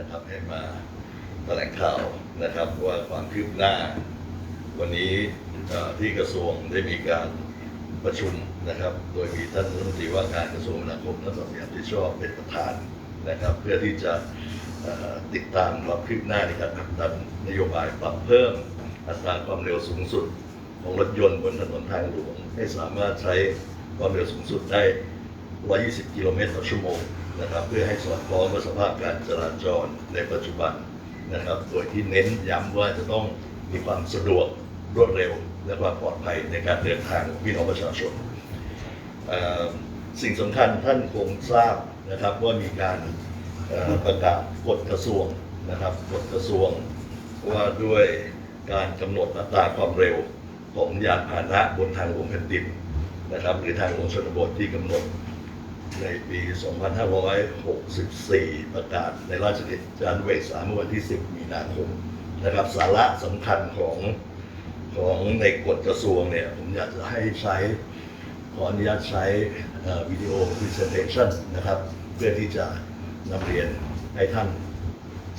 นะครับให้มาแถลงข่าวนะครับว่าความคืบหน้า วันนี้ที่กระทรวงได้มีการประชุมนะครับ โดยมีท่านรัฐมนตรีว่าการกระทรวงคมนาคมและสำนักงานที่ชอบเป็นประธานนะครับ เพื่อที่จะติดตามความคืบหน้าในการผลักดันนโยบายปรับเพิ่มอัตราความเร็วสูงสุดของรถยนต์บนถนนทางหลวงให้สามารถใช้ความเร็วสูงสุดได้ 120 กิโลเมตรต่อชั่วโมงนะครับเพื่อให้สอดคล้องกับสภาพการจราจรในปัจจุบันนะครับโดยที่เน้นย้ำว่าจะต้องมีความสะดวกรวดเร็ว และความปลอดภัยในการเดินทางของพี่น้องประชาชน สิ่งสำคัญท่านคงทราบนะครับว่ามีการประกาศกฎกระทรวงนะครับกฎกระทรวงว่าด้วยการกำหนดอัตราความเร็วของยานพาหนะบนทางหลวงแผ่นดินนะครับหรือทางหลวงชนบทที่กำหนด ในปี 2564 ประกาศในราชกิจจานุเบกษาเมื่อวันที่ 10 มีนาคมนะครับสาระสำคัญของของในกฎกระทรวงเนี่ย ผมอยากจะให้ใช้ขออนุญาตใช้วิดีโอ presentation นะครับ เพื่อที่จะนำเรียนให้ท่าน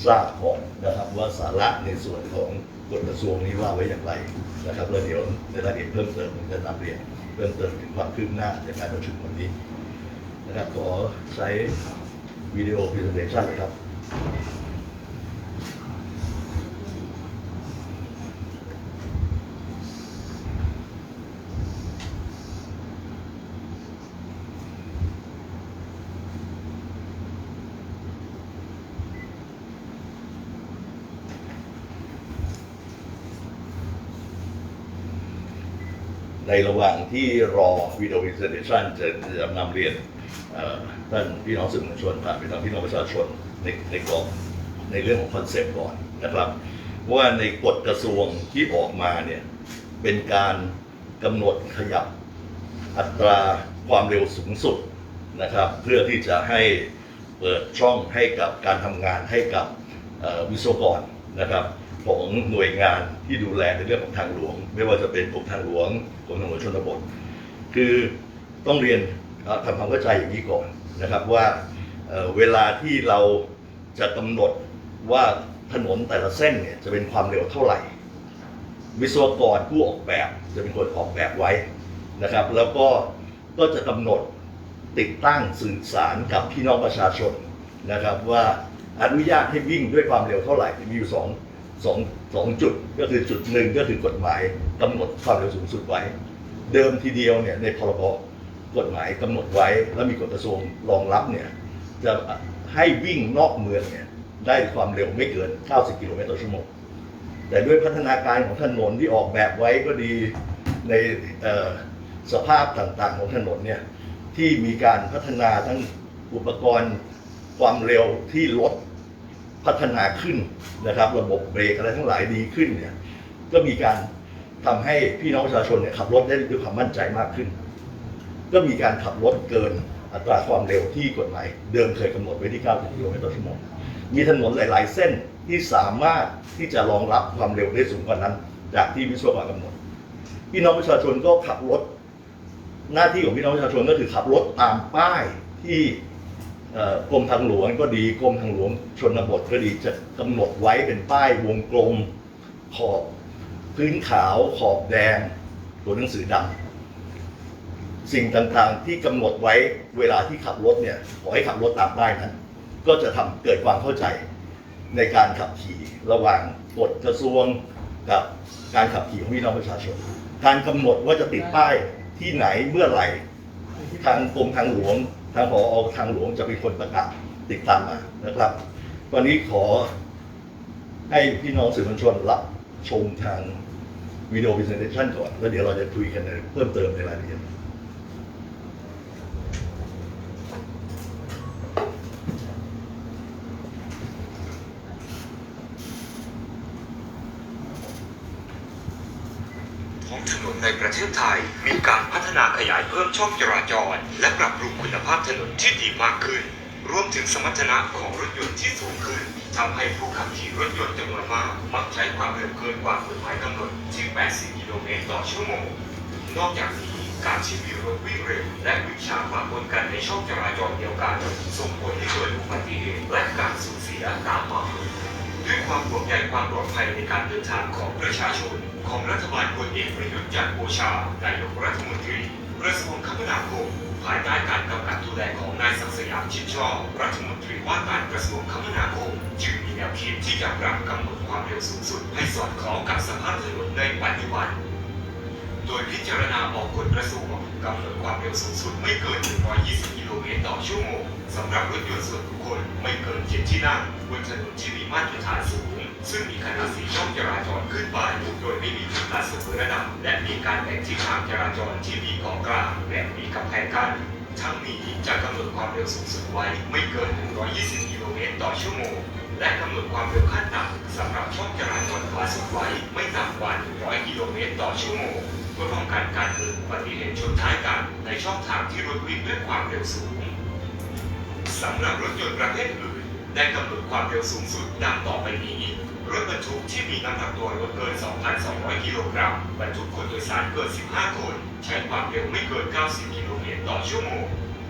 ทราบก่อนนะครับ ว่าสาระในส่วนของกฎกระทรวงนี้ว่าไว้อย่างไรนะครับแล้วเดี๋ยวในรายละเอียดเพิ่มเติมผมจะนำเรียนเพิ่มเติมถึงความคืบหน้าในการประชุมวันนี้ นะครับขอใช้วิดีโอ presentation เลยครับในระหว่างที่รอวิดีโอ presentation จะจะนำเรียน ท่านพี่น้องสื่อมวลชนผ่านไปทางพี่น้องประชาชนในในกรอบในเรื่องของคอนเซปต์ก่อนนะครับ ว่าในกฎกระทรวงที่ออกมาเนี่ยเป็นการกำหนดขยับอัตราความเร็วสูงสุดนะครับ เพื่อที่จะให้เปิดช่องให้กับการทำงานให้กับวิศวกรนะครับของหน่วยงานที่ดูแลในเรื่องของทางหลวง ไม่ว่าจะเป็นกรมทางหลวงกรมทางหลวงชนบท คือต้องเรียน ทำความเข้าใจอย่างนี้ก่อนนะครับว่าเเวลาที่เราจะกำหนดว่าถนนแต่ละเส้นเนี่ยจะเป็นความเร็วเท่าไหร่ วิศวกรผู้ออกแบบจะเป็นคนออกแบบไว้นะครับ แล้วก็ก็จะกำหนดติดตั้งสื่อสารกับพี่น้องประชาชนนะครับ ว่าอนุญาตให้วิ่งด้วยความเร็วเท่าไหร่มีอยู่สองสองสองจุดก็คือจุดหนึ่งก็คือกฎหมายกำหนดความเร็วสูงสุดไว้ เดิมทีเดียวเนี่ยในพรบ กฎหมายกำหนดไว้ แล้วมีกฎกระทรวงรองรับเนี่ยจะให้วิ่งนอกเมืองเนี่ยได้ความเร็วไม่เกิน 90 กิโลเมตรต่อชั่วโมงแต่ด้วยพัฒนาการของถนนที่ออกแบบไว้ก็ดีในสภาพต่างๆของถนนเนี่ยที่มีการพัฒนาทั้งอุปกรณ์ความเร็วที่ลดพัฒนาขึ้นนะครับ ระบบเบรกอะไรทั้งหลายดีขึ้นเนี่ยก็มีการทำให้พี่น้องประชาชนเนี่ยขับรถได้ด้วยความมั่นใจมากขึ้น ก็มีการขับรถเกินอัตราความเร็วที่กฎหมายเดิมเคยกำหนดไว้ที่ 90 กิโลเมตรต่อชั่วโมง มีถนนหลาย ๆ เส้นที่สามารถที่จะรองรับความเร็วได้สูงกว่านั้น จากที่วิศวกรกำหนด พี่น้องประชาชนก็ขับรถ หน้าที่ของพี่น้องประชาชนก็คือขับรถตามป้ายที่กรมทางหลวงก็ดีกรมทางหลวงชนบทก็ดีจะกำหนดไว้เป็นป้ายวงกลมขอบพื้นขาวขอบแดงตัวหนังสือดำ สิ่งต่างๆ ที่กำหนดไว้เวลาที่ขับรถเนี่ยขอให้ขับรถตามป้ายนั้น ก็จะทำเกิดความเข้าใจในการขับขี่ระหว่างกฎกระทรวงกับการขับขี่ของพี่น้องประชาชน การกำหนดว่าจะติดป้ายที่ไหนเมื่อไหร่ ทางกรมทางหลวง ทางผอทางหลวงจะเป็นคนประกาศติดตามมานะครับ วันนี้ขอให้พี่น้องสื่อมวลชนรับชมทางวิดีโอ presentation ก่อน แล้วเดี๋ยวเราจะคุยกันในเพิ่มเติมในรายละเอียด ท้องถนนในประเทศไทยมีการพัฒนา ขยายเพิ่มช่องจราจร และปรับปรุงคุณภาพถนนที่ดีมากขึ้น รวมถึงสมรรถนะของรถยนต์ที่สูงขึ้นทำให้ผู้ขับขี่รถยนต์จำนวนมาก มักใช้ความเร็วเกินกว่ากฎหมายกำหนดที่ 80 กิโลเมตรต่อชั่วโมง นอกจากนี้การที่มีรถวิ่งเร็วและวิ่งช้ามาปนกันในช่องจราจรเดียวกันส่งผลให้เกิดอุบัติเหตุและการสูญเสียตามมาด้วยความห่วงใยความปลอดภัยในการเดินทางของประชาชน ของรัฐบาลพลเอกประยุทธ์จันทร์โอชานายกรัฐมนตรี กระทรวงคมนาคม ภายใต้การกำกับดูแลของนายศักดิ์สยามชิดชอบรัฐมนตรีว่าการกระทรวงคมนาคม จึงมีแนวคิดที่จะปรับกำหนดความเร็วสูงสุด ให้สอดคล้องกับสภาพถนนในปัจจุบัน โดยพิจารณาออกกฎกระทรวงกำหนดความเร็วสูงสุดไม่เกิน 120 กิโลเมตรต่อชั่วโมงสำหรับรถยนต์ส่วนบุคคลไม่เกินเจ็ดที่นั่งบนถนนที่มีมาตรฐานสูง ซึ่งมีขนาดสีช่องจราจรขึ้นไปโดยไม่มีจุดตัดเสมอระดับ และมีการแบ่งทิศทางจราจรที่มีเกาะกลางและมีกำแพงกั้นทั้งนี้จะกำหนดความเร็วสูงสุดไว้ไม่เกิน 120 กิโลเมตรต่อชั่วโมง และกำหนดความเร็วขั้นต่ำสำหรับช่องจราจรขวาสุดไว้ไม่ต่ำกว่า 100 กิโลเมตรต่อชั่วโมงเพื่อป้องกันการเกิดอุบัติเหตุชนท้ายกันในช่องทางที่รถวิ่งด้วยความเร็วสูงสำหรับรถยนต์ประเภทอื่นได้กำหนดความเร็วสูงสุดดังต่อไปนี้ รถบรรทุกที่มีน้ำหนักตัวรถเกิน 2,200 กิโลกรัมบรรทุกคนโดยสารเกิน 15 คน ใช้ความเร็วไม่เกิน 90 กิโลเมตรต่อชั่วโมง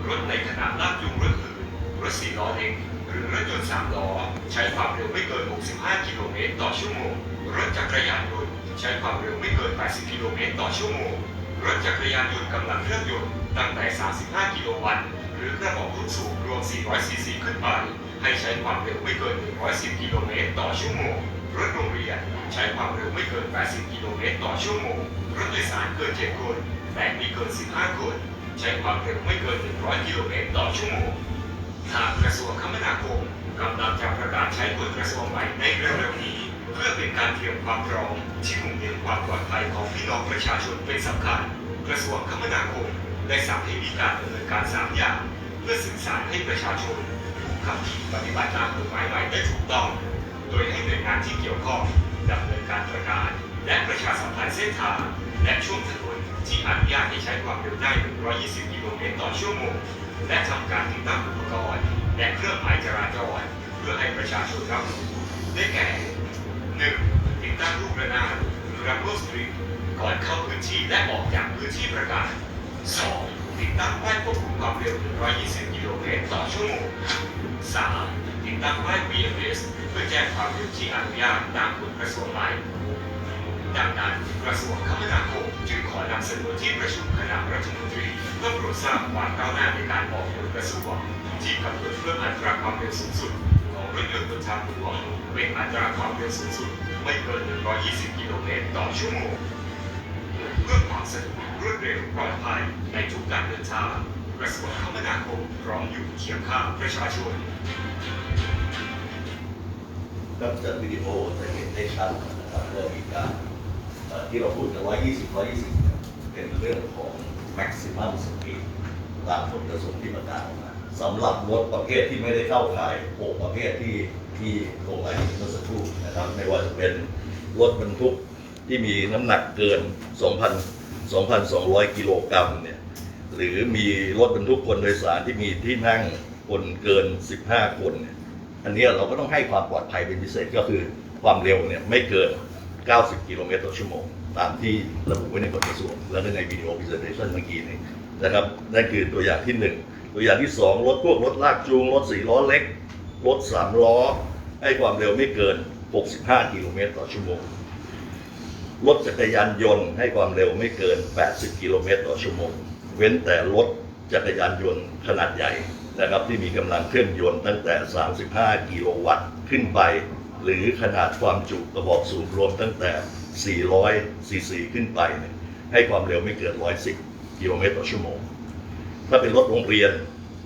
รถในขนาดลากจูงรถอื่นรถสี่ล้อเล็กหรือรถยนต์สามล้อ ใช้ความเร็วไม่เกิน 65 กิโลเมตรต่อชั่วโมง รถจักรยานยนต์ใช้ความเร็วไม่เกิน 80 กิโลเมตรต่อชั่วโมง รถจักรยานยนต์กำลังเครื่องยนต์ตั้งแต่ 35 กิโลวัตต์ หรือกระบอกรุ่นสูงรวม 400 ซีซีขึ้นไป ให้ใช้ความเร็วไม่เกิน 110 กิโลเมตรต่อชั่วโมง รถโรงเรียนใช้ความเร็วไม่เกิน 80 กิโลเมตรต่อชั่วโมง รถโดยสารเกิน 7 คน แต่มีเกิน 15 คน ใช้ความเร็วไม่เกิน 100 กิโลเมตรต่อชั่วโมง ทางกระทรวงคมนาคมกำลังจะประกาศใช้กฎกระทรวงใหม่ในเร็วๆนี้ เพื่อเป็นการเตรียมความพร้อมที่มุ่งเน้นความปลอดภัยของพี่น้องประชาชนเป็นสำคัญ กระทรวงคมนาคมได้สั่งให้มีการดำเนินการสามอย่าง เพื่อสื่อสารให้ประชาชน ปฏิบัติตามกฎหมายใหม่ได้ถูกต้อง โดยให้หน่วยงานที่เกี่ยวข้องดำเนินการประกาศ และประชาสัมพันธ์เส้นทางและช่วงถนนที่อนุญาตให้ใช้ความเร็วได้ 120 กิโลเมตรต่อชั่วโมง และทำการติดตั้งอุปกรณ์และเครื่องหมายจราจรเพื่อให้ประชาชนรับรู้ได้แก่ 1. ติดตั้งรูประนาดหรือรับรูสตริปก่อนเข้าพื้นที่และออกจากพื้นที่ประกาศ 2. ติดตั้งป้ายควบคุมความเร็ว 120 กิโลเมตรต่อชั่วโมง 3. ติดตั้งป้าย BMS เพื่อแจ้งความเร็วที่อนุญาตตามกฎกระทรวงใหม่ดังนั้นกระทรวงคมนาคมจึงขอนำเสนอที่ประชุมคณะรัฐมนตรีเพื่อโปรดทราบความก้าวหน้าในการออกกฎกระทรวงที่กำหนดเพิ่มอัตราความเร็วสูงสุดของรถยนต์บนทางหลวงเป็นอัตราความเร็วสูงสุด ไม่เกิน 120 กิโลเมตรต่อชั่วโมง เพื่อความสะดวกรวดเร็วปลอดภัยในทุกการเดินทางกระทรวงคมนาคมพร้อมอยู่เคียงข้างประชาชนก็จากวิดีโอจะเห็นได้ชัดนะครับว่ามีการที่เราพูดกัน120 120เนี่ยเป็นเรื่องของ maximum speed ตามกฎกระทรวงที่ประกาศออกมาสำหรับรถประเภทที่ไม่ได้เข้าข่าย6ประเภทที่ที่ลงรายละเอียดเมื่อสักครู่นะครับไม่ว่าจะเป็นรถบรรทุก ที่มีน้ำหนักเกิน 2,000 2,200 กิโลกรัมเนี่ยหรือมีรถบรรทุกคนโดยสารที่มีที่นั่งคนเกิน 15 คนเนี่ยอันนี้เราก็ต้องให้ความปลอดภัยเป็นพิเศษก็คือความเร็วเนี่ยไม่เกิน 90 กิโลเมตรต่อชั่วโมง ตามที่ระบุไว้ในกฎกระทรวงและในวิดีโอ presentation เมื่อกี้นี้นะครับนั่นคือตัวอย่างที่หนึ่งตัวอย่างที่สองรถพวกรถลากจูง รถสี่ล้อเล็ก รถสามล้อ ให้ความเร็วไม่เกิน 65 กิโลเมตรต่อชั่วโมง รถจักรยานยนต์ให้ความเร็วไม่เกิน 80 กิโลเมตรต่อชั่วโมง เว้นแต่รถจักรยานยนต์ขนาดใหญ่นะครับที่มีกำลังเครื่องยนต์ตั้งแต่ 35 กิโลวัตต์ขึ้นไป หรือขนาดความจุกระบอกสูบรวมตั้งแต่ 400 ซีซีขึ้นไปนให้ความเร็วไม่เกิน 110 กิโลเมตรต่อชั่วโมง ถ้าเป็นรถโรงเรียน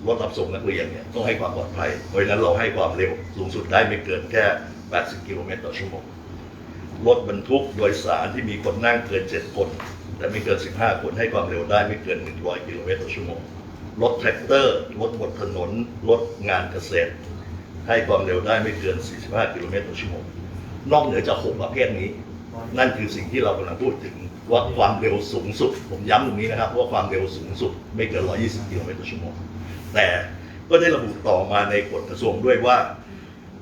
รถรับส่งนักเรียนเนี่ยต้องให้ความปลอดภัย เพราะฉะนั้นเราให้ความเร็วสูงสุดได้ไม่เกินแค่ 80 กิโลเมตรต่อชั่วโมง รถบรรทุกโดยสารที่มีคนนั่งเกิน 7 คน แต่ไม่เกิน 15 คนให้ความเร็วได้ไม่เกิน 100 กิโลเมตรต่อชั่วโมง รถแทรกเตอร์ รถบนถนน รถงานเกษตร ให้ความเร็วได้ไม่เกิน 45 กิโลเมตรต่อชั่วโมง นอกเหนือจาก6ประเภทนี้ นั่นคือสิ่งที่เรากำลังพูดถึงว่าความเร็วสูงสุด ผมย้ำตรงนี้นะครับว่าความเร็วสูงสุดไม่เกิน 120 กิโลเมตรต่อชั่วโมง แต่ก็ได้ระบุต่อมาในกฎกระทรวงด้วยว่า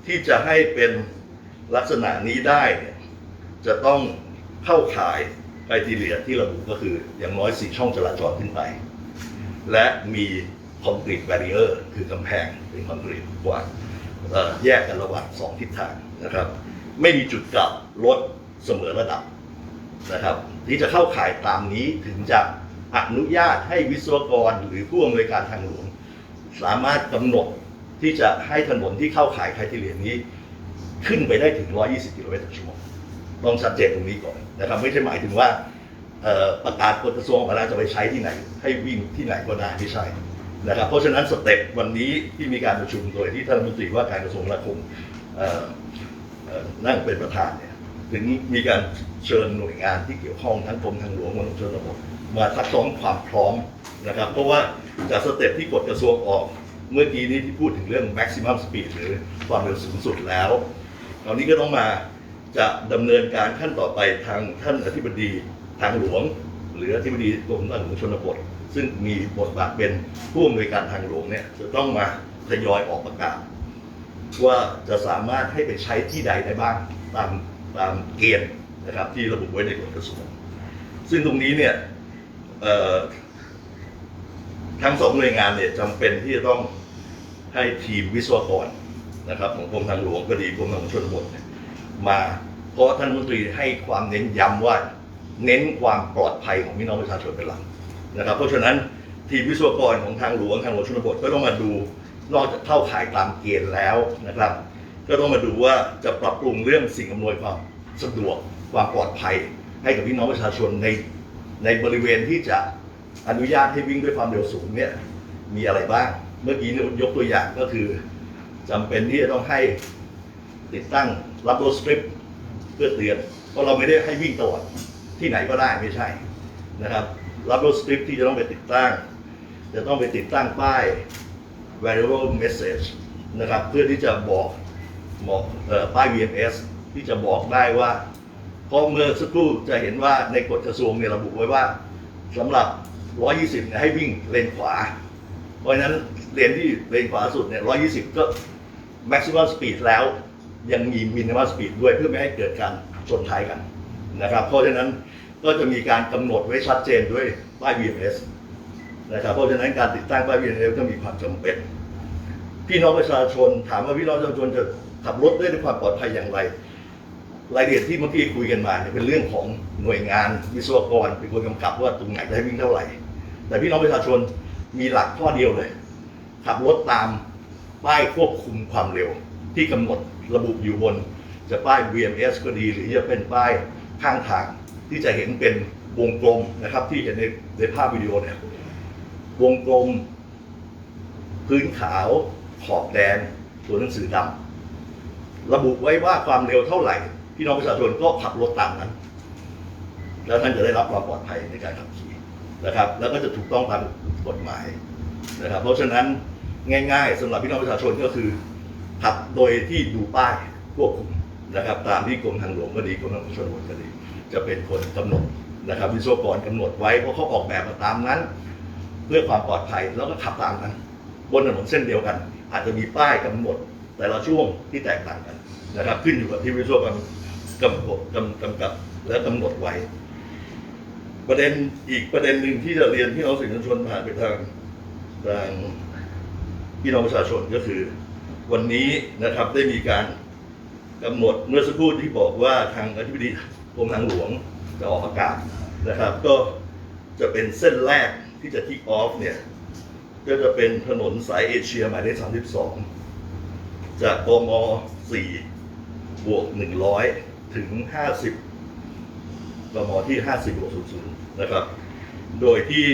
ที่จะให้เป็นลักษณะนี้ได้เนี่ย จะต้องเข้าข่ายไครทีเรียที่ระบุก็คืออย่างน้อยสี่ช่องจราจรขึ้นไป และมีคอนกรีตแบรีเออร์คือกำแพงเป็นคอนกรีตกว้างแยกกันระหว่างสองทิศทางนะครับ ไม่มีจุดกลับรถเสมอระดับนะครับที่จะเข้าข่ายตามนี้ถึงจะอนุญาตให้วิศวกรหรือผู้อำนวยการทางหลวง สามารถกำหนดที่จะให้ถนนที่เข้าข่ายคุณทีเรียนี้ ขึ้นไปได้ถึง 120 กิโลเมตรต่อชั่วโมง ต้องชัดเจนตรงนี้ก่อนนะครับ ไม่ใช่หมายถึงว่าประกาศกฎกระทรวงออกมาแล้วจะไปใช้ที่ไหน ให้วิ่งที่ไหนก็ได้ไม่ใช่นะครับ เพราะฉะนั้นสเต็ปวันนี้ที่มีการประชุมโดยที่ท่านรัฐมนตรีว่าการกระทรวงคมนาคมนั่งเป็นประธานเนี่ยถึงมีการเชิญหน่วยงานที่เกี่ยวข้องทั้งกรมทางหลวงกรมชนบทมาทักท้วงความพร้อมนะครับ เพราะว่าจากสเต็ปที่กฎกระทรวงออกเมื่อกี้นี้ที่พูดถึงเรื่อง maximum speed หรือความเร็วสูงสุดแล้วตอนนี้ก็ต้องมา จะดำเนินการขั้นต่อไปทางท่านอธิบดีทางหลวง หรืออธิบดีกรมทางหลวงชนบท ซึ่งมีบทบาทเป็นผู้อำนวยการทางหลวงเนี่ยจะต้องมาทยอยออกประกาศ ว่าจะสามารถให้ไปใช้ที่ใดได้บ้างตามตามเกณฑ์นะครับที่ระบุไว้ในกฎกระทรวงซึ่งตรงนี้เนี่ยทั้งสองหน่วยงานเนี่ยจำเป็นที่จะต้องให้ทีมวิศวกรนะครับของกรมทางหลวงก็ดีกรมทางหลวงชนบทเนี่ย มา เพราะท่านรัฐมนตรีให้ความเน้นย้ำว่า เน้นความปลอดภัยของพี่น้องประชาชนเป็นหลักนะครับ เพราะฉะนั้นทีมวิศวกรของทางหลวงทางหลวงชนบทก็ต้องมาดูนอกจากเข้าข่ายตามเกณฑ์แล้วนะครับ ก็ต้องมาดูว่าจะปรับปรุงเรื่องสิ่งอำนวยความสะดวกความปลอดภัย ให้กับพี่น้องประชาชนในในบริเวณที่จะอนุญาตให้วิ่งด้วยความเร็วสูงเนี่ยมีอะไรบ้าง เมื่อกี้ยยกตัวอย่างก็คือจำเป็นที่จะต้องให้ติดตั้ง รับรถสตริปเพื่อเตือนเพราะเราไม่ได้ให้วิ่งตลอดที่ไหนก็ได้ไม่ใช่นะครับรับรถสตริปที่จะต้องไปติดตั้ง จะต้องไปติดตั้งป้าย variable message นะครับเพื่อที่จะบอกบอกออป้าย VMS ที่จะบอกได้ว่าเพราะเมื่อสักครู่จะเห็นว่าในกฎกระทรวงเนี่ยระบุไว้ว่าสำหรับ 120เนี่ยให้วิ่งเลนขวา เพราะฉะนั้นเลนที่เลนขวาสุดเนี่ย120 ก็ maximum speed แล้ว ยังมี minimum speed ด้วยเพื่อไม่ให้เกิดการชนท้ายกันนะครับ เพราะฉะนั้นก็จะมีการกำหนดไว้ชัดเจนด้วยป้าย VMS นะครับเพราะฉะนั้นการติดตั้งป้าย VMS ก็มีความจำเป็นพี่น้องประชาชนถามว่าพี่น้องประชาชนจะขับรถได้ด้วยความปลอดภัยอย่างไร รายละเอียดที่เมื่อกี้คุยกันมาเนี่ยเป็นเรื่องของหน่วยงานวิศวกรเป็นคนกำกับว่าตรงไหนจะให้วิ่งเท่าไหร่ แต่พี่น้องประชาชนมีหลักข้อเดียวเลย ขับรถตามป้ายควบคุมความเร็วที่กำหนด ระบุอยู่บน จะป้าย VMS ก็ดีหรือจะเป็นป้ายข้างทางที่จะเห็นเป็นวงกลมนะครับ ที่เห็นในในภาพวิดีโอเนี่ยวงกลม พื้นขาวขอบแดงตัวหนังสือดำระบุไว้ว่าความเร็วเท่าไหร่ พี่น้องประชาชนก็ขับรถตามนั้น แล้วท่านจะได้รับความปลอดภัยในการขับขี่นะครับ แล้วก็จะถูกต้องตามกฎหมายนะครับ เพราะฉะนั้นง่าย ๆสำหรับพี่น้องประชาชนก็คือ ขับโดยที่ดูป้ายควบคุมนะครับ ตามที่กรมทางหลวงก็ดีกรมทางหลวงชนบทก็ดี จะเป็นคนกำหนดนะครับวิศวกรกำหนดไว้เพราะเขาออกแบบมาตามนั้น เพื่อความปลอดภัยแล้วก็ขับตามนั้นบนถนนเส้นเดียวกัน อาจจะมีป้ายกำหนดแต่ละช่วงที่แตกต่างกันนะครับ ขึ้นอยู่กับที่วิศวกรกำหนดกำกำกับและกำหนดไว้ ประเด็นอีกประเด็นหนึ่งที่จะเรียนพี่น้องสื่อมวลชนผ่านไปทางทางพี่น้องประชาชนก็คือ วันนี้นะครับได้มีการกำหนดเมื่อสักครู่ที่บอกว่าทางอธิบดีกรมทางหลวงจะออกประกาศนะครับ ก็จะเป็นเส้นแรกที่จะทิกออฟเนี่ยก็จะเป็นถนนสายเอเชียหมายเลข32 จากกม4บวก 100 ถึง 50กมที่ 50บวก00 นะครับ โดยที่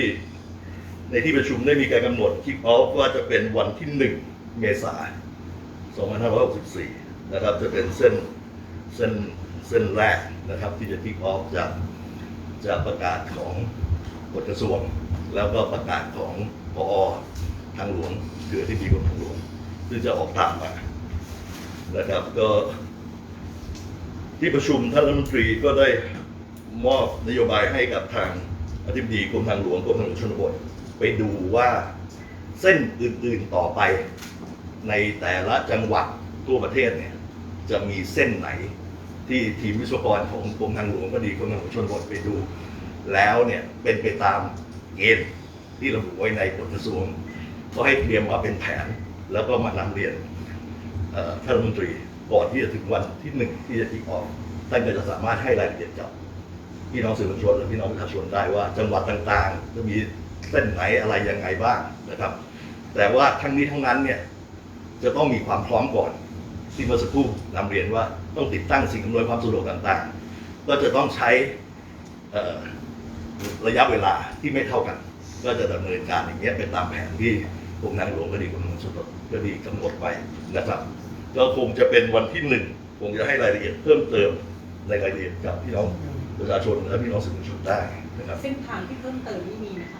ในที่ประชุมได้มีการกำหนดคิกออฟว่าจะเป็นวันที่ 1 เมษายน 2564 นะครับ จะเป็นเส้นเส้นเส้นแรกนะครับ ที่จะคิกออฟจากจากประกาศของกฎกระทรวง แล้วก็ประกาศของพอทางหลวงคือที่ดีกรมทางหลวงซึ่งจะออกตามมานะครับก็ที่ประชุมท่านรัฐมนตรีก็ได้มอบนโยบายให้กับทางอธิบดีกรมทางหลวงกรมทางหลวงชนบท ไปดูว่าเส้นอื่นๆต่อไป ในแต่ละจังหวัดทั่วประเทศเนี่ยจะมีเส้นไหนที่ทีมวิศวกรของกรมทางหลวงก็ดีกรมทางหลวงชนบทไปดู แล้วเนี่ยเป็นไปตามเกณฑ์ที่ระบุไว้ในกฎกระทรวง ก็ให้เตรียมมาเป็นแผนแล้วก็มานำเรียนท่านรัฐมนตรีก่อนที่จะถึงวันที่หนึ่งที่จะอีกออกท่านก็จะสามารถให้รายละเอียดกับพี่น้องสื่อมวลชนและพี่น้องประชาชนได้ว่าจังหวัดต่างๆจะมีเส้นไหนอะไรยังไงบ้างนะครับ แต่ว่าทั้งนี้ทั้งนั้นเนี่ย จะต้องมีความพร้อมก่อนที่เมื่อสักครู่นำเรียนว่าต้องติดตั้งสิ่งอำนวยความสะดวกต่างๆ ก็จะต้องใช้ระยะเวลาที่ไม่เท่ากัน ก็จะดำเนินการอย่างเงี้ยเป็นตามแผนที่กรมทางหลวงก็ดีกรมขนส่งก็ดีกำหนดไว้นะครับก็คงจะเป็นวันที่หนึ่งคงจะให้รายละเอียดเพิ่มเติมในรายละเอียดกับพี่น้องประชาชนและพี่น้องสื่อมวลชนได้นะครับเส้นทางที่เพิ่มเติมนี่มีไหมคะ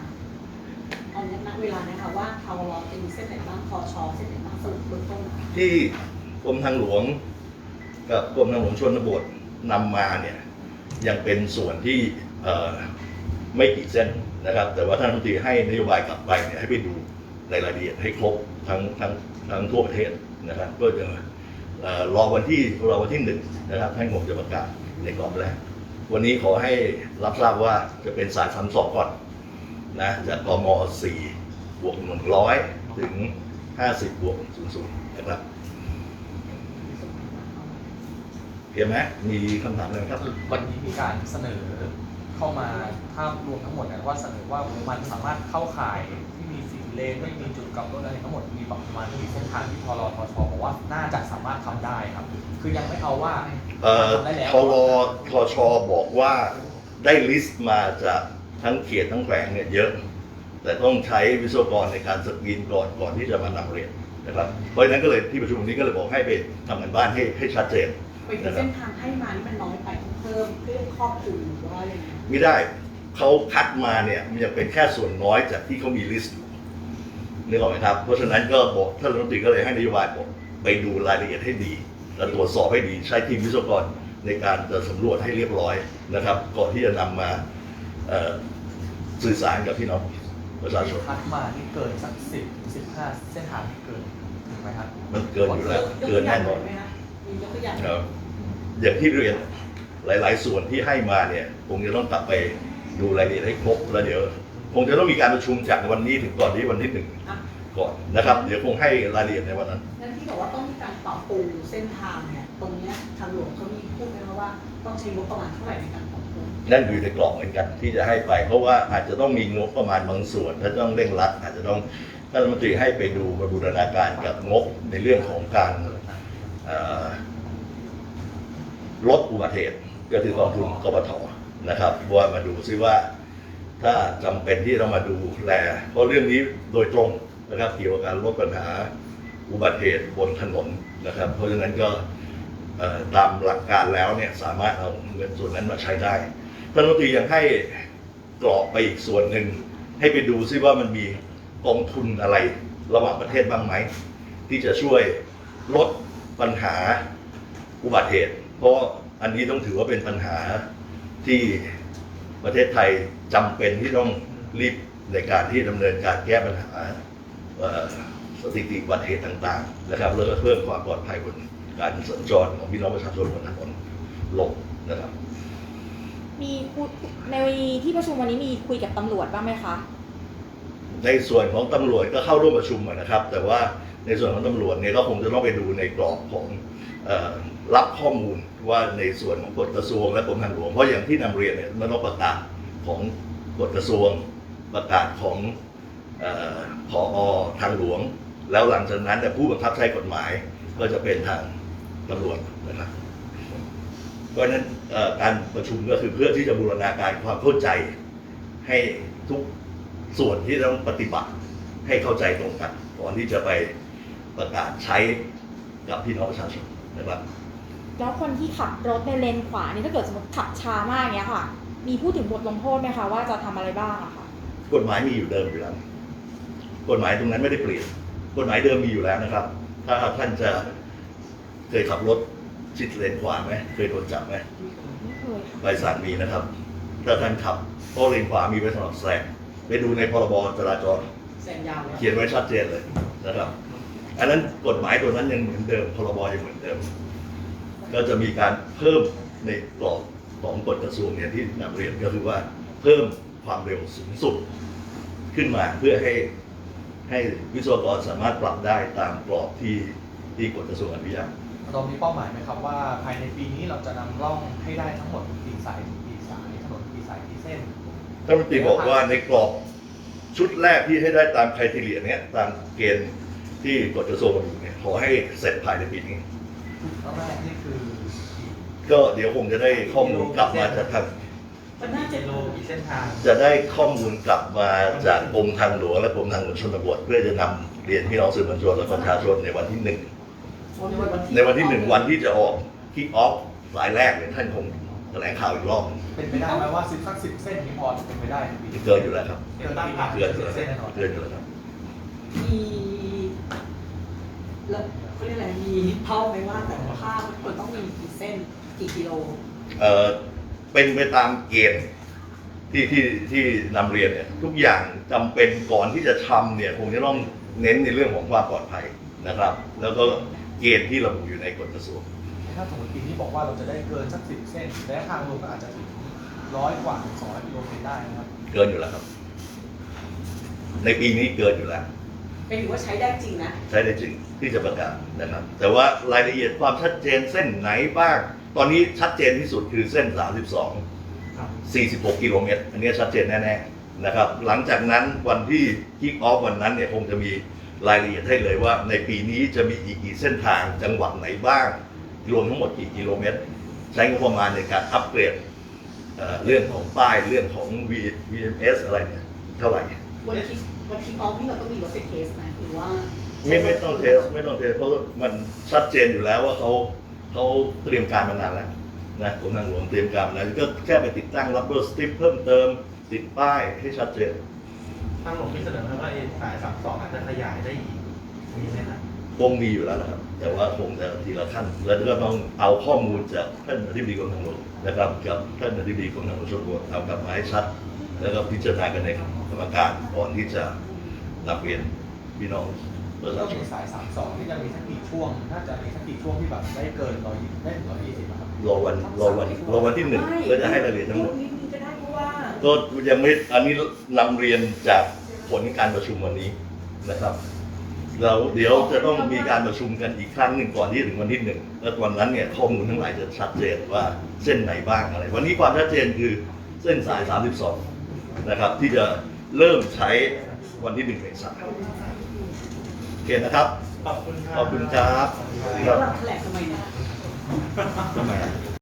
ณเวลานะคะว่าทาวรจะมีเส้นไหนบ้างคอชอเส้นไหนบ้างสรุปเบื้องต้นนะคะที่กรมทางหลวงกับกรมทางหลวงชนบทนำมาเนี่ยยังเป็นส่วนที่ไม่กี่เส้นนะครับ แต่ว่าท่านรัฐมนตรีให้นโยบายกลับไปเนี่ยให้ไปดูรายละเอียดให้ครบทั้งทั้งทั้งทั่วประเทศนะครับก็จะเอ่อรอวันที่รอวันที่หนึ่งนะครับท่านคงจะประกาศในกรอบแรกวันนี้ขอให้รับทราบว่าจะเป็นสายสันสอบก่อน นะจากกม4บวก100 ถึง 50 บวก 00 นะครับเห็นไหมมีคำถามอะไรไหมครับ วันนี้มีการเสนอเข้ามาภาพรวมทั้งหมดนะว่าเสนอว่ามันสามารถเข้าข่ายที่มีสีเลนไม่มีจุดกลับรถอะไรทั้งหมดมีประมาณมีเส้นทางที่ทรทชบอกว่าน่าจะสามารถทำได้ครับ คือยังไม่เอาว่าทำได้แล้วทรทชบอกว่าได้ลิสต์มาจาก ทั้งเขตทั้งแขวงเนี่ยเยอะ แต่ต้องใช้วิศวกรในการสกรีนก่อนก่อนที่จะมานำเรียนนะครับเพราะฉะนั้นก็เลยที่ประชุมวันนี้ก็เลยบอกให้ไปทำกันบ้านให้ให้ชัดเจนไปถึงเส้นทางให้มานี่มันน้อยไปต้องเพิ่มเพื่อครอบคลุมหรือว่าอะไรอย่างเงี้ยไม่ได้เขาคัดมาเนี่ยมันยังเป็นแค่ส่วนน้อยจากที่เขามีลิสต์อยู่นึกออกไหมครับ เพราะฉะนั้นก็บอกท่านรัฐมนตรีก็เลยให้นโยบายบอกไปดูรายละเอียดให้ดีและตรวจสอบให้ดีใช้ทีมวิศวกรในการจะสำรวจให้เรียบร้อยนะครับ ก่อนที่จะนำมาเอ่อ สื่อสารกับพี่น้องประชาชนคัดมานี่เกินสักสิบถึงสิบห้าเส้นทางที่เกินถึงไหมครับมันเกินอยู่แล้วยกเกิตัวนอย่าแน่งนอนไหมคะมียกตัวอย่างครับอย่างที่เรียนหลาย ๆ ส่วนที่ให้มาเนี่ยคงจะต้องกลับไปดูรายละเอียดให้ครบแล้วเดี๋ยวคงจะต้องมีการประชุมจากวันนี้ถึงก่อนที่วันที่หนึ่งอะก่อนนะครับ เดี๋ยวคงให้รายละเอียดในวันนั้นนั่นที่บอกว่าต้องมีการปรับปรุงเส้นทางเนี่ยตรงเนี้ยทางหลวงเขามีพูดไหมคะว่าต้องใช้งบประมาณเท่าไหร่ในการปรับปรุง นั่นอยู่ในกรอบเหมือนกันที่จะให้ไป เพราะว่าอาจจะต้องมีงบประมาณบางส่วน ถ้าต้องเร่งรัด อาจจะต้องท่านรัฐมนตรีให้ไปดูมาบูรณาการกับงบในเรื่องของการลดอุบัติเหตุก็คือกองทุนกบทนะครับว่ามาดูซิว่า ถ้าจำเป็นที่ต้องมาดูแล เพราะเรื่องนี้โดยตรงนะครับเกี่ยวกับการลดปัญหาอุบัติเหตุบนถนนนะครับ เพราะฉะนั้นก็ตามหลักการแล้วเนี่ยสามารถเอาเงินส่วนนั้นมาใช้ได้ รัฐมนตรียังให้กรอบไปอีกส่วนหนึ่ง ให้ไปดูซิว่ามันมีกองทุนอะไรระหว่างประเทศบ้างไหม ที่จะช่วยลดปัญหาอุบัติเหตุ เพราะอันนี้ต้องถือว่าเป็นปัญหาที่ประเทศไทยจำเป็นที่ต้องรีบในการที่ดำเนินการแก้ปัญหาสถิติอุบัติเหตุต่างๆ นะครับแล้วก็เพิ่มความปลอดภัยบนการสัญจรของพี่น้องประชาชนบนถนนลงนะครับ มีคุยในที่ประชุมวันนี้มีคุยกับตำรวจบ้างไหมคะ ในส่วนของตำรวจก็เข้าร่วมประชุมอะนะครับ แต่ว่าในส่วนของตำรวจเนี่ยก็คงจะต้องไปดูในกรอบของเออรับข้อมูลว่าในส่วนของกฎกระทรวงและกรมทางหลวงเพราะอย่างที่นำเรียนเนี่ยมันต้องประกาศของกฎกระทรวงประกาศของเออผอทางหลวง แล้วหลังจากนั้นเนี่ยผู้บังคับใช้กฎหมายก็จะเป็นทางตำรวจนะครับ เพราะฉะนั้นเอ่อการประชุมก็คือเพื่อที่จะบูรณาการความเข้าใจให้ทุกส่วนที่ต้องปฏิบัติให้เข้าใจตรงกันก่อนที่จะไปประกาศใช้กับพี่น้องประชาชนนะครับแล้วคนที่ขับรถในเลนขวานี่ถ้าเกิดสมมติขับช้ามากเนี้ยค่ะ มีพูดถึงบทลงโทษไหมคะว่าจะทำอะไรบ้างอะค่ะกฎหมายมีอยู่เดิมอยู่แล้วกฎหมายตรงนั้นไม่ได้เปลี่ยนกฎหมายเดิมมีอยู่แล้วนะครับ ถ้าท่านจะเคยขับรถ ชิดเลนขวาไหมเคยโดนจับไหมไม่เคยค่ะใบสั่งมีนะครับถ้าท่านขับเพราะเลนขวามีไว้สำหรับแซงไปดูในพรบจราจรแสนยาวเลยเขียนไว้ชัดเจนเลยนะครับ อันนั้นกฎหมายตัวนั้นยังเหมือนเดิมพรบยังเหมือนเดิม ก็จะมีการเพิ่มในกรอบของกฎกระทรวงเนี่ยที่นำเรียนก็คือว่าเพิ่มความเร็วสูงสุดขึ้นมาเพื่อให้ให้วิศวกรสามารถปรับได้ตามกรอบที่ที่กฎกระทรวงอนุญาต เรามีเป้าหมายไหมครับว่าภายในปีนี้เราจะนำร่องให้ได้ทั้งหมดกี่สายกี่สายถนนกี่สายกี่เส้นท่านรัฐมนตรีบอกว่าในกรอบชุดแรกที่ให้ได้ตามคุณทีเรียเนี่ยตามเกณฑ์ที่กฎกระทรวงระบุเนี่ยขอให้เสร็จภายในปีนี้ชุดแรกนี่คือ ก็เดี๋ยวคงจะได้ข้อมูลกลับมาจากทางมันน่าจะกิโลกี่เส้นทาง จะได้ข้อมูลกลับมาจากกรมทางหลวงและกรมทางหลวงชนบท เพื่อจะนำเรียนพี่น้องสื่อมวลชนและประชาชนในวันที่หนึ่ง ในวันที่หนึ่งวันที่จะออกคิกออฟสายแรกเนี่ยท่านคงแถลงข่าวอีกรอบหนึ่งเป็นไปได้ไหมว่าสิบสักสิบเส้นนี้พอจะเป็นไปได้ในปีนี้เกินอยู่แล้วครับเกินตั้งผ่านเกินอยู่แล้วเส้นแน่นอนเกินอยู่แล้วครับมีแล้วเขาเรียกอะไรมีเท่าไหมว่าแต่ละภาพมันควรต้องมีกี่เส้นกี่กิโลเอ่อเป็นไปตามเกณฑ์ที่ที่ที่นำเรียนเนี่ยทุกอย่างจำเป็นก่อนที่จะทำเนี่ยคงจะต้องเน้นในเรื่องของความปลอดภัยนะครับ แล้วก็ เกณฑ์ที่ระบุอยู่ในกฎกระทรวง ถ้าสมมติปีนี้บอกว่าเราจะได้เกินสักสิบเส้นระยะทางรวมก็อาจจะถึงร้อยกว่าถึงสองร้อยกิโลเมตรได้นะครับ เกินอยู่แล้วครับ ในปีนี้เกินอยู่แล้วเป็นถือว่าใช้ได้จริงนะ ใช้ได้จริงที่จะประกาศนะครับ แต่ว่ารายละเอียดความชัดเจนเส้นไหนบ้าง ตอนนี้ชัดเจนที่สุดคือเส้น 32ครับ46 กิโลเมตร อันนี้ชัดเจนแน่ๆนะครับ หลังจากนั้นวันที่คิกออฟวันนั้นเนี่ยคงจะมี รายละเอียดให้เลยว่า ในปีนี้จะมีอีกกี่เส้นทางจังหวัดไหนบ้าง รวมทั้งหมดกี่กิโลเมตร ใช้งบประมาณในการอัปเกรดเเรื่องของป้ายเรื่องของ V- VMS อะไรเนี่ยเท่าไหร่วันคิดวันคิดออฟนี่เราต้องมีรถไปเทสนะหรือว่าไม่ไม่ต้องเทสไม่ต้องเทสเพราะมันชัดเจนอยู่แล้วว่าเขาเขาเตรียมการมานานแล้วนะกรมทางหลวงเตรียมการมาแล้วก็แค่ไปติดตั้งรับเบอร์สติปเพิ่มเติมติดป้ายให้ชัดเจน ทางหลวงมีเสนอมาว่าไอ้สายสามสองอาจจะขยายได้อีกมีไหมครับคงมีอยู่แล้วนะครับ แต่ว่าคงจะทีละขั้นแล้วก็ต้องเอาข้อมูลจากท่านอธิบดีกรมทางหลวงนะครับกับท่านอธิบดีกรมทางหลวงชนบทเอากลับมาให้ชัด แล้วก็พิจารณากันในกรรมการก่อนที่จะนำเรียนพี่น้องประแล้ชาวชมีนสายสามสองที่จะมีสักกี่ช่วง น่าจะมีสักกี่ช่วงที่แบบได้เกินร้อยได้ถึงร้อยยี่สิบครับรอวันรอวันรอวันที่หนึ่งก็จะให้รายละเอียดทั้งหมดนิดนึง ก็ได้เพราะว่าก็ยังไม่อันนี้นำเรียนจากผลการประชุมวันนี้นะครับเราเดี๋ยวจะต้องมีการประชุมกันอีกครั้งหนึ่งก่อนที่จะถึงวันที่หนึ่งแล้ววันนั้นเนี่ยข้อมูลทั้งหลายจะชัดเจนว่าเส้นไหนบ้างอะไร วันนี้ความชัดเจนคือเส้นสาย 32 นะครับ ที่จะเริ่มใช้วันที่หนึ่งเมษายนโอเคนะครับ ขอบคุณครับ ขอบคุณครับแล้วเราแถลงทำไมเนี่ยทำไม